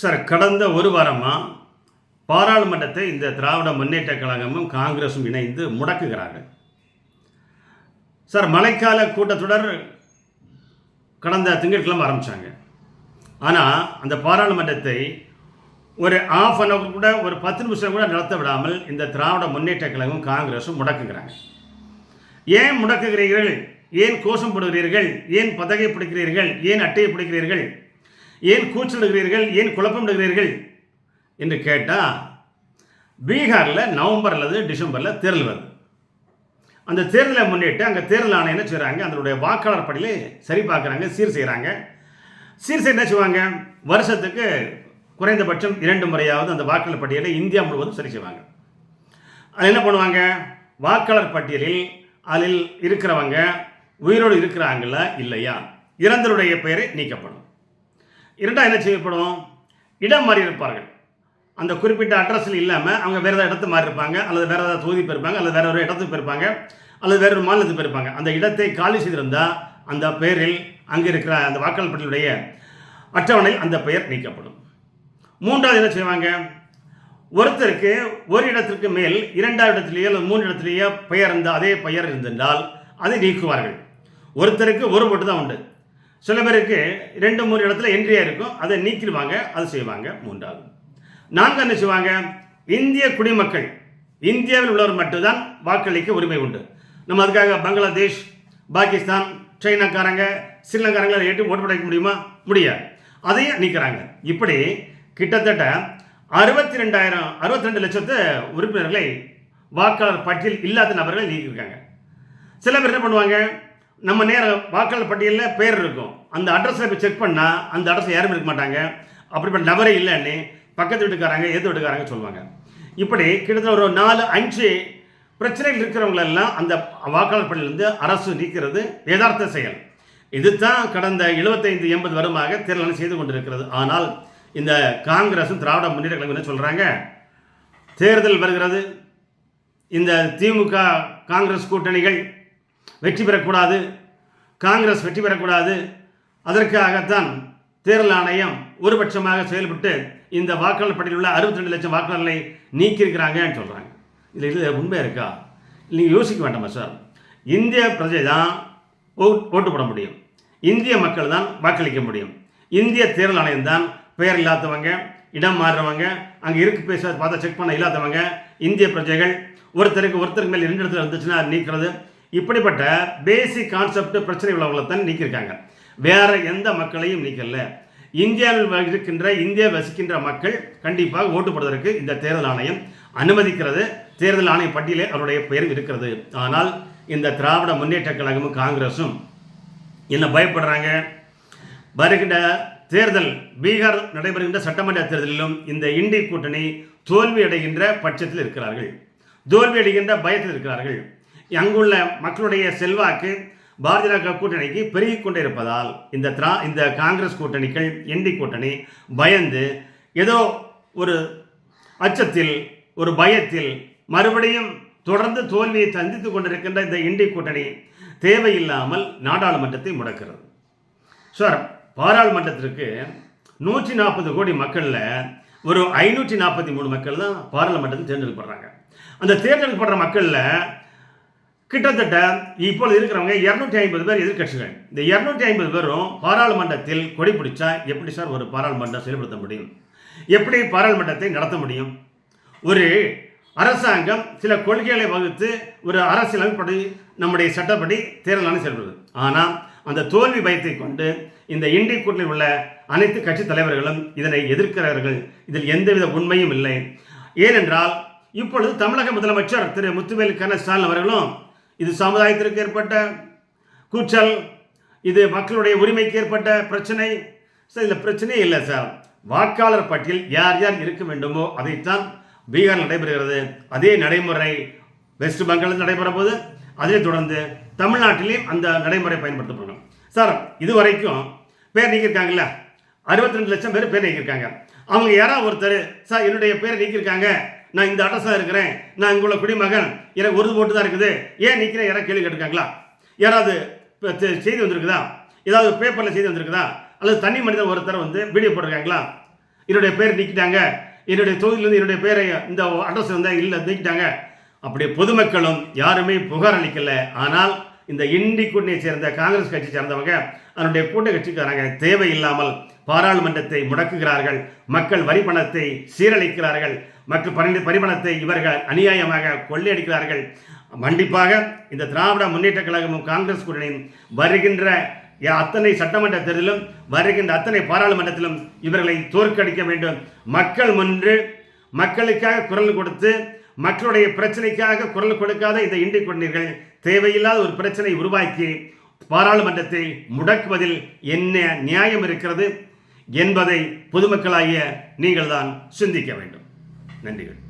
Sir கடந்த ஒரு வாரமாக பாராளுமன்றத்தை இந்த திராவிட முன்னேற்ற கழகமும் காங்கிரஸும் இணைந்து முடக்குகிறார்கள். சார் மழைக்கால கூட்டத்தொடர் கடந்த திங்கட்கிழமை ஆரம்பித்தாங்க ஆனால் அந்த பாராளுமன்றத்தை ஒரு ஆஃப் அன் அவர் கூட ஒரு பத்து நிமிஷம் கூட நடத்த விடாமல் இந்த திராவிட முன்னேற்ற கழகம் காங்கிரஸும் முடக்குகிறாங்க. ஏன் முடக்குகிறீர்கள்? ஏன் கோஷம் போடுகிறீர்கள்? ஏன் பதகை பிடிக்கிறீர்கள்? ஏன் அட்டையை பிடிக்கிறீர்கள்? ஏன் கூச்சலிடுகிறீர்கள்? ஏன் குழப்பமிடுகிறீர்கள்? என்று கேட்டால் பீகாரில் நவம்பர் அல்லது டிசம்பரில் தேர்தல் வருது. அந்த தேர்தலை முன்னிட்டு அங்கே தேர்தல் ஆணையம் என்ன செய்கிறாங்க அதனுடைய வாக்காளர் படியிலே சரி பார்க்குறாங்க சீர் செய்கிறாங்க சீர் செய்ய என்ன செய்வாங்க? வருஷத்துக்கு குறைந்தபட்சம் இரண்டு முறையாவது அந்த வாக்காளர் பட்டியலை இந்தியா முழுவதும் சரி செய்வாங்க. அதில் என்ன பண்ணுவாங்க? வாக்காளர் பட்டியலில் அதில் இருக்கிறவங்க உயிரோடு இருக்கிறாங்களா இல்லையா? இறந்தருடைய பெயரை நீக்கப்படும். இரண்டாவது என்ன செய்யப்படும்? இடம் மாறி இருப்பார்கள். அந்த குறிப்பிட்ட அட்ரஸில் இல்லாமல் அவங்க வேறு ஏதாவது இடத்து மாறி இருப்பாங்க அல்லது வேறு ஏதாவது தொகுதி போயிருப்பாங்க அல்லது வேறு ஒரு இடத்துக்கு போயிருப்பாங்க அல்லது வேற ஒரு மாநிலத்துக்கு போயிருப்பாங்க. அந்த இடத்தை காலி செய்திருந்தால் அந்த பெயரில் அங்கே இருக்கிற அந்த வாக்காளர் பட்டியலுடைய அட்டவணையில் அந்த பெயர் நீக்கப்படும். மூன்றாவது என்ன செய்வாங்க? ஒருத்தருக்கு ஒரு இடத்திற்கு மேல் இரண்டாவது இடத்துலேயோ அல்லது மூன்று இடத்துலேயோ பெயர் இருந்த அதே பெயர் இருந்திருந்தால் அதை நீக்குவார்கள். ஒருத்தருக்கு ஒரு ஓட்டு தான் உண்டு. சில பேருக்கு ரெண்டு மூணு இடத்துல என்ட்ரியாக இருக்கும். அதை நீக்கிடுவாங்க அது செய்வாங்க. மூன்றாவது. நான்கு என்ன செய்வாங்க? இந்திய குடிமக்கள் இந்தியாவில் உள்ளவர் மட்டும்தான் வாக்களிக்க உரிமை உண்டு. நம்ம அதுக்காக பங்களாதேஷ் பாகிஸ்தான் சைனாக்காரங்க ஸ்ரீலங்காரங்களை ஏற்று ஓட்டு படைக்க முடியுமா? முடியாது. அதையும் நீக்கிறாங்க. இப்படி கிட்டத்தட்ட அறுபத்தி ரெண்டாயிரம் அறுபத்தி ரெண்டு லட்சத்து உறுப்பினர்களை வாக்காளர் பட்டியல் இல்லாத நபர்களை நீக்கியிருக்காங்க. சில பேர் என்ன பண்ணுவாங்க? நம்ம நேரம் வாக்காளர் பட்டியலில் பேர் இருக்கும். அந்த அட்ரஸில் போய் செக் பண்ணால் அந்த அட்ரஸ் யாரும் இருக்க மாட்டாங்க. அப்படிப்பட்ட நபரே இல்லைன்னு பக்கத்து வீட்டுக்காரங்க எதிர் வீட்டுக்காரங்க சொல்லுவாங்க. இப்படி கிட்டத்தட்ட ஒரு நாலு அஞ்சு பிரச்சனைகள் இருக்கிறவங்களெல்லாம் அந்த வாக்காளர் பட்டியலிருந்து அரசு நீக்கிறது யதார்த்த செயல். இதுதான் கடந்த 75 எண்பது வருமாக தேர்தல் செய்து கொண்டிருக்கிறது. ஆனால் இந்த காங்கிரஸும் திராவிட முன்னேற்ற கழகம் என்ன சொல்கிறாங்க தேர்தல் வருகிறது. இந்த திமுக காங்கிரஸ் கூட்டணிகள் வெற்றி பெறக்கூடாது. காங்கிரஸ் வெற்றி பெறக்கூடாது. அதற்காகத்தான் தேர்தல் ஆணையம் ஒருபட்சமாக செயல்பட்டு இந்த வாக்காளர் பட்டியலில் உள்ள அறுபத்தி ரெண்டு லட்சம் வாக்காளர்களை நீக்கியிருக்கிறாங்கன்னு சொல்கிறாங்க இதில் இது உண்மை இருக்கா? நீங்கள் யோசிக்க வேண்டாமா சார் இந்திய பிரஜை தான் ஓட்டு போட முடியும். இந்திய மக்கள் தான் வாக்களிக்க முடியும். இந்திய தேர்தல் ஆணையம் தான் பெயர் இல்லாதவங்க இடம் மாறுறவங்க அங்கே இருக்கு பேச பார்த்தா செக் பண்ண இல்லாதவங்க இந்திய பிரஜைகள் ஒருத்தருக்கு ஒருத்தருக்கு மேல் இரண்டு இடத்துல இருந்துச்சுன்னா நீக்கிறது. இப்படிப்பட்ட பேசிக் கான்செப்ட் பிரச்சனை உள்ளவங்களை தான் நீக்கியிருக்காங்க. வேற எந்த மக்களையும் நீக்கல. இந்தியாவில் இருக்கின்ற இந்தியா வசிக்கின்ற மக்கள் கண்டிப்பாக ஓட்டு போடுவதற்கு இந்த தேர்தல் ஆணையம் அனுமதிக்கிறது. தேர்தல் ஆணைய பட்டியலே அவருடைய பெயர் இருக்கிறது. ஆனால் இந்த திராவிட முன்னேற்ற கழகமும் காங்கிரஸும் என்ன பயப்படுறாங்க? வருகின்ற தேர்தல் பீகார் நடைபெறுகின்ற சட்டமன்ற தேர்தலிலும் இந்த இண்டி கூட்டணி தோல்வி அடைகின்ற பட்சத்தில் இருக்கிறார்கள். தோல்வி அடைகின்ற பயத்தில் இருக்கிறார்கள். அங்குள்ள மக்களுடைய செல்வாக்கு பாரதிய ஜனதா கூட்டணிக்கு பெருகி கொண்டிருப்பதால் இந்த திரா இந்த காங்கிரஸ் கூட்டணிகள் என்டி கூட்டணி பயந்து ஏதோ ஒரு அச்சத்தில் ஒரு பயத்தில் மறுபடியும் தொடர்ந்து தோல்வியை சந்தித்து கொண்டிருக்கின்ற இந்த இண்டி கூட்டணி தேவையில்லாமல் நாடாளுமன்றத்தை முடக்கிறது. சார் பாராளுமன்றத்திற்கு நூற்றி நாற்பது கோடி மக்களில் ஒரு ஐநூற்றி நாற்பத்தி மூணு மக்கள் தான் பாராளுமன்றத்தில் தேர்ந்தெடுக்கப்படுறாங்க. அந்த தேர்ந்தெடுக்கப்படுற மக்களில் கிட்டத்தட்ட இப்பொழுது இருக்கிறவங்க இரநூத்தி ஐம்பது பேர் எதிர்க்கட்சிகள். இந்த இரநூத்தி ஐம்பது பேரும் பாராளுமன்றத்தில் கொடி பிடிச்சா எப்படி சார் ஒரு பாராளுமன்றம் செயல்படுத்த முடியும்? எப்படி பாராளுமன்றத்தை நடத்த முடியும்? ஒரு அரசாங்கம் சில கொள்கைகளை வகுத்து ஒரு அரசியலமைப்படி நம்முடைய சட்டப்படி தேர்தலான ஆணையம் செயல்படுது. ஆனால் அந்த தோல்வி பயத்தை கொண்டு இந்த இண்டி கூட்டணியில் உள்ள அனைத்து கட்சி தலைவர்களும் இதனை எதிர்க்கிறார்கள். இதில் எந்தவித உண்மையும் இல்லை. ஏனென்றால் இப்பொழுது தமிழக முதலமைச்சர் திரு முத்துவேல் கண்ண ஸ்டாலின் அவர்களும் இது சமுதாயத்திற்கு ஏற்பட்ட கூச்சல் இது மக்களுடைய உரிமைக்கு ஏற்பட்ட பிரச்சனை. சார் இதில் பிரச்சனையே இல்லை சார். வாக்காளர் பட்டியல் யார் யார் இருக்க வேண்டுமோ அதைத்தான் பீகார் நடைபெறுகிறது. அதே நடைமுறை வெஸ்ட் பெங்காலில் நடைபெற போது அதே தொடர்ந்து தமிழ்நாட்டிலேயும் அந்த நடைமுறை பயன்படுத்தப்படணும். சார் இது வரைக்கும் பேர் நீக்கியிருக்காங்கல்ல? அறுபத்தி ரெண்டு லட்சம் பேர் பேர் நீக்கியிருக்காங்க. அவங்க யாராவது ஒருத்தர் சார் என்னுடைய பேரை நீக்கியிருக்காங்க. நான் இந்த அட்ரஸாக இருக்கிறேன். நான் இங்குள்ள குடிமகன். எனக்கு உருது போட்டு தான் இருக்குது. ஏன் நிற்கிறேன் யாராவது கேள்வி கேட்டிருக்காங்களா? யாராவது இப்போ செய்தி வந்திருக்குதா? ஏதாவது பேப்பரில் செய்தி வந்திருக்குதா? அல்லது தனி மனிதன் ஒருத்தர் வந்து வீடியோ போட்டிருக்காங்களா? என்னுடைய பேர் நீக்கிட்டாங்க. என்னுடைய தொகுதியிலேருந்து என்னுடைய பேரை இந்த அட்ரஸ் வந்து இல்லை நீக்கிட்டாங்க. அப்படி பொதுமக்களும் யாருமே புகார் அளிக்கல. ஆனால் இந்த இண்டி கூட்டணியை சேர்ந்த காங்கிரஸ் கட்சி சேர்ந்தவங்க அதனுடைய கூட்ட கட்சிக்காரங்க தேவையில்லாமல் பாராளுமன்றத்தை முடக்குகிறார்கள். மக்கள் வரி பணத்தை சீரழிக்கிறார்கள். மற்றும் பரி பரிமளத்தை இவர்கள் அநியாயமாக கொள்ளையடிக்கிறார்கள். கண்டிப்பாக இந்த திராவிட முன்னேற்ற கழகமும் காங்கிரஸ் கூட்டணியும் வருகின்ற அத்தனை சட்டமன்ற தேர்தலிலும் வருகின்ற அத்தனை பாராளுமன்றத்திலும் இவர்களை தோற்கடிக்க வேண்டும். மக்கள் முன்று மக்களுக்காக குரல் கொடுத்து மக்களுடைய பிரச்சனைக்காக குரல் கொடுக்காத இந்த இண்டி கொண்டீர்கள் தேவையில்லாத ஒரு பிரச்சனை உருவாக்கி பாராளுமன்றத்தை முடக்குவதில் என்ன நியாயம் இருக்கிறது என்பதை பொதுமக்களாகிய நீங்கள்தான் சிந்திக்க வேண்டும். நன்றிகள்.